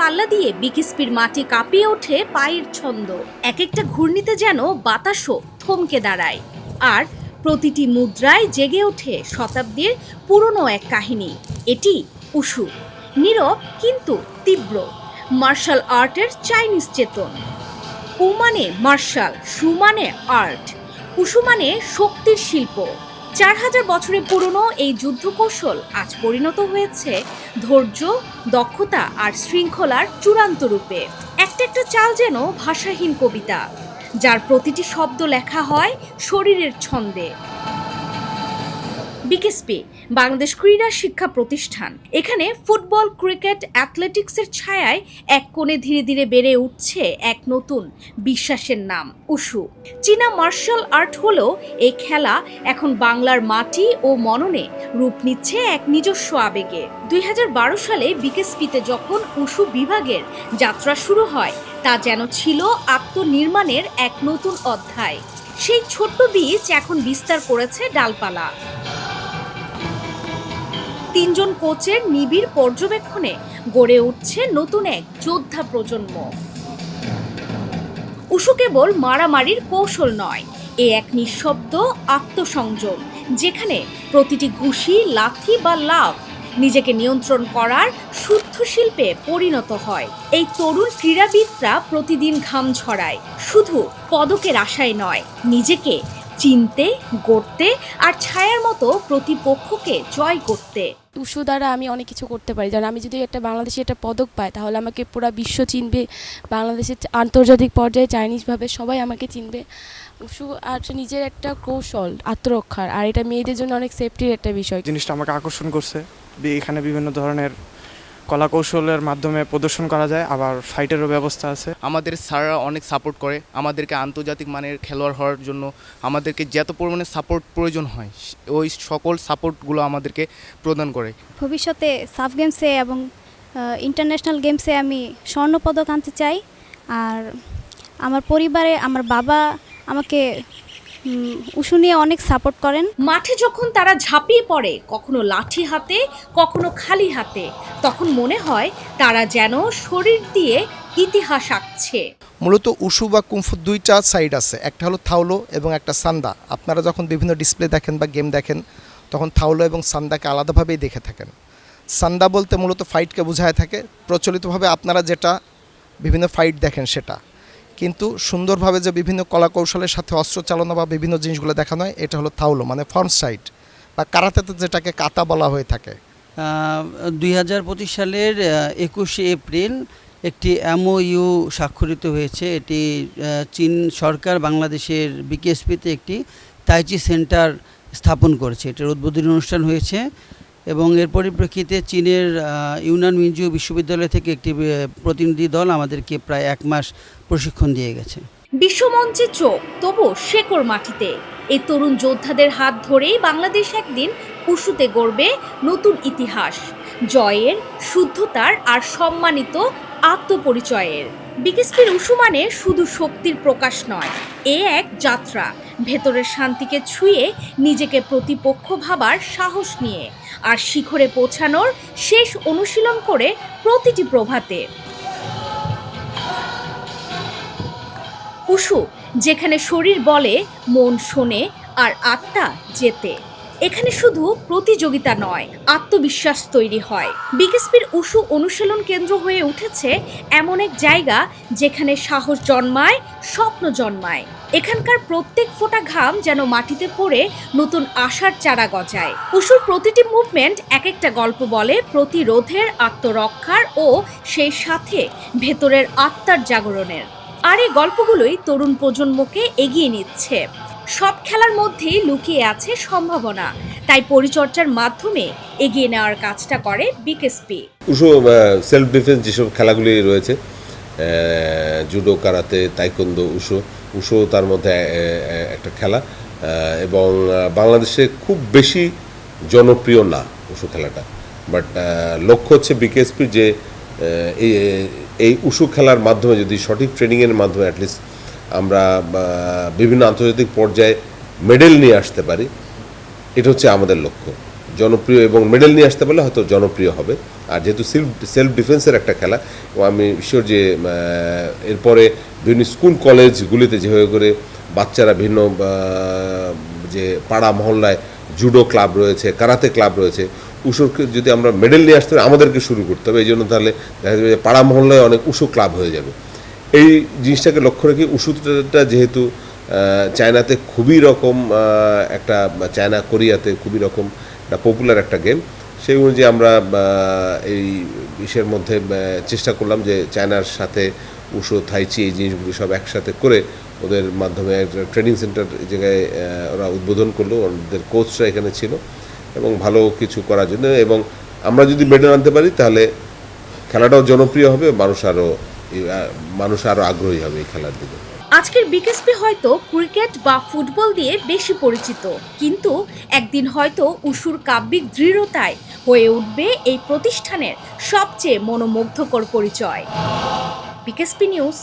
পাল্লা দিয়ে বিকিস্পির মাটি কাঁপিয়ে ওঠে পায়ের ছন্দ। এক একটা ঘূর্ণিতে যেন বাতাসও থমকে দাঁড়ায়। আর প্রতিটি মুদ্রায় জেগে ওঠে শতাব্দীর পুরনো এক কাহিনী। এটি উশু নীরব কিন্তু তীব্র, মার্শাল আর্টের চাইনিজ চেতন। উ মানে মার্শাল সু মানে আর্ট উশু মানে শক্তির শিল্প। চার হাজার বছরের পুরনো এই যুদ্ধ কৌশল আজ পরিণত হয়েছে ধৈর্য, দক্ষতা আর শৃঙ্খলার চূড়ান্ত রূপে। একটা একটা চাল যেন ভাষাহীন কবিতা, যার প্রতিটি শব্দ লেখা হয় শরীরের ছন্দে। বিকেএসপি, বাংলাদেশ ক্রীড়া শিক্ষা প্রতিষ্ঠান। এখানে ফুটবল, ক্রিকেট, অ্যাথলেটিক্সের ছায়ায় এক কোণে ধীরে ধীরে বেড়ে উঠছে এক নতুন বিশ্বাসের নাম উশু চীনা মার্শাল আর্ট হলেও এই খেলা এখন বাংলার মাটি ও মননে রূপ নিচ্ছে এক নিজস্ব আবেগে। দুই হাজার বারো সালে বিকেএসপিতে যখন উশু বিভাগের যাত্রা শুরু হয়, তা যেন ছিল আত্মনির্মাণের এক নতুন অধ্যায়। সেই ছোট্ট বীজ এখন বিস্তার করেছে ডালপালা। তিনজন কোচের নিবিড় পর্যবেক্ষণে গড়ে উঠছে নতুন এক যোদ্ধা প্রজন্ম। উশু কেবল মারামারির কৌশল নয়, এ এক নিঃশব্দ আত্মসংযম, যেখানে প্রতিটি ঘুষি, লাথি বা লাভ নিজেকে নিয়ন্ত্রণ করার শুদ্ধ শিল্পে পরিণত হয়। এই তরুণ ক্রীড়াবিদরা প্রতিদিন ঘাম ঝরায় শুধু পদকের আশায় নয়, নিজেকে চিনতে গড়তে আর ছায়ার মতো প্রতিপক্ষকে জয় করতে। টুসু দ্বারা আমি অনেক কিছু করতে পারি। যেন আমি যদি একটা বাংলাদেশে একটা পদক পাই তাহলে আমাকে পুরো বিশ্ব চিনবে। বাংলাদেশের আন্তর্জাতিক পর্যায়ে চাইনিজভাবে সবাই আমাকে চিনবে। টুসু আর নিজের একটা কৌশল আত্মরক্ষার। আর এটা মেয়েদের জন্য অনেক সেফটির একটা বিষয়। জিনিসটা আমাকে আকর্ষণ করছে। এখানে বিভিন্ন ধরনের কলা কৌশলের মাধ্যমে প্রদর্শন করা যায় আবার ফাইটেরও ব্যবস্থা আছে। আমাদের স্যাররা অনেক সাপোর্ট করে আমাদেরকে আন্তর্জাতিক মানের খেলোয়াড় হওয়ার জন্য আমাদেরকে যত পরিমাণে সাপোর্ট প্রয়োজন হয় ওই সকল সাপোর্টগুলো আমাদেরকে প্রদান করে। ভবিষ্যতে সাফ গেমসে এবং ইন্টারন্যাশনাল গেমসে আমি স্বর্ণপদক আনতে চাই আর আমার পরিবারে আমার বাবা আমাকে উম, উশু নিয়ে অনেক সাপোর্ট করেন। মাঠে যখন তারা ঝাঁপিয়ে পড়ে কখনো লাঠি হাতে কখনো খালি হাতে তখন মনে হয় তারা যেন শরীর দিয়ে ইতিহাস আঁকছে। মূলত উশু বা কুমফু দুইটা সাইড আছে একটা হলো থাউলো এবং একটা সান্দা। আপনারা যখন বিভিন্ন ডিসপ্লে দেখেন বা গেম দেখেন তখন থাউলো এবং সান্দাকে আলাদাভাবেই দেখে থাকেন। সান্দা বলতে মূলত ফাইটকে বোঝায় থাকে। প্রচলিতভাবে আপনারা যেটা বিভিন্ন ফাইট দেখেন সেটা। কিন্তু সুন্দরভাবে যে বিভিন্ন কলা কৌশলের সাথে অস্ত্র চালনা বা বিভিন্ন জিনিসগুলো দেখানো হয়, এটা হলো থাউলো মানে ফর্ম সাইড বা কারাতেতে যেটাকে কাতা বলা হয়ে থাকে। দুই হাজার পঁচিশ সালের একুশে এপ্রিল একটি এমওইউ স্বাক্ষরিত হয়েছে। এটি চীন সরকার বাংলাদেশের বিকেএসপিতে একটি তাইচি সেন্টার স্থাপন করেছে। এটার উদ্বোধনী অনুষ্ঠান হয়েছে। এবং এর পরিপ্রেক্ষিতে চীনের ইউনান মিনজু বিশ্ববিদ্যালয় থেকে একটি প্রতিনিধি দল আমাদেরকে প্রায় এক মাস প্রশিক্ষণ দিয়ে গেছে। বিশ্বমঞ্চে চোখ, তবু শেকড় মাটিতে। এই তরুণ যোদ্ধাদের হাত ধরেই বাংলাদেশ একদিন উশুতে গড়বে নতুন ইতিহাস। জয়ের, শুদ্ধতার আর সম্মানিত আত্মপরিচয়ের। বিকেএসপির উশু মানে শুধু শক্তির প্রকাশ নয়, এ এক যাত্রা। ভেতরের শান্তিকে ছুঁয়ে নিজেকে প্রতিপক্ষ ভাবার সাহস নিয়ে আর শিখরে পৌঁছানোর শেষ অনুশীলন করে প্রতিটি প্রভাতে। উশু যেখানে শরীর বলে, মন শোনে আর আত্মা যেতে এখানে শুধু প্রতিযোগিতা নয়, আত্মবিশ্বাস তৈরি হয়। বিকেএসপির উশু অনুশীলন কেন্দ্র হয়ে উঠেছে এমন এক জায়গা যেখানে সাহস জন্মায়, স্বপ্ন জন্মায়। এখানকার প্রত্যেক ফোঁটা ঘাম যেন মাটিতে পড়ে, নতুন আশার চারা গজায়। উশুর প্রতিটি মুভমেন্ট এক একটা গল্প বলে প্রতিরোধের, আত্মরক্ষার ও সেই সাথে ভেতরের আত্মার জাগরণের। আর এই গল্পগুলোই তরুণ প্রজন্মকে এগিয়ে নিচ্ছে। সব খেলার মধ্যেই লুকিয়ে আছে সম্ভাবনা। তাই পরিচর্যার মাধ্যমে এগিয়ে নেওয়ার কাজটা করে বিকেএসপি। উশু সেলফ ডিফেন্স যেসব খেলাগুলি রয়েছে judo karate taekwondo wushu wushu তার মধ্যে একটা খেলা এবং বাংলাদেশে খুব বেশি জনপ্রিয় না উশু খেলাটা। বাট লক্ষ্য হচ্ছে বিকেএসপি যে এই এই উশু খেলার মাধ্যমে যদি সঠিক ট্রেনিংয়ের মাধ্যমে অ্যাটলিস্ট আমরা বিভিন্ন আন্তর্জাতিক পর্যায়ে মেডেল নিয়ে আসতে পারি। এটা হচ্ছে আমাদের লক্ষ্য। জনপ্রিয় এবং মেডেল নিয়ে আসতে পারলে হয়তো জনপ্রিয় হবে। আর যেহেতু সেলফ সেলফ ডিফেন্সের একটা খেলা আমি শিওর যে এরপরে বিভিন্ন স্কুল কলেজগুলিতে যেভাবে করে বাচ্চারা ভিন্ন যে পাড়া মহল্লায় জুডো ক্লাব রয়েছে কারাতে ক্লাব রয়েছে, উষোকে যদি আমরা মেডেল নিয়ে আসতে আমাদেরকে শুরু করতে হবে। এই জন্য তাহলে দেখা যাবে যে পাড়া মহল্লায় অনেক উষু ক্লাব হয়ে যাবে। এই জিনিসটাকে লক্ষ্য রেখে ওষুধটা যেহেতু চায়নাতে খুবই রকম একটা চায়না, কোরিয়াতে খুবই রকম একটা পপুলার একটা গেম সেই অনুযায়ী আমরা এই বিষয়ের মধ্যে চেষ্টা করলাম যে চায়নার সাথে উষো থাইচি এই জিনিসগুলি সব একসাথে করে ওদের মাধ্যমে একটা ট্রেনিং সেন্টার জায়গায় ওরা উদ্বোধন করল, ওদের কোচরা এখানে ছিল এবং ভালো কিছু করার জন্য এবং আমরা যদি মেডেল আনতে পারি তাহলে খেলাটাও জনপ্রিয় হবে মানুষ আরও মানুষ আরও আগ্রহী হবে এই খেলার দিকে। আজকের বিকেএসপি হয়তো ক্রিকেট বা ফুটবল দিয়ে বেশি পরিচিত, কিন্তু একদিন হয়তো উসুর কাব্যিক দৃঢ়তায় হয়ে উঠবে এই প্রতিষ্ঠানের সবচেয়ে মনোমুগ্ধকর পরিচয়। BKSP news.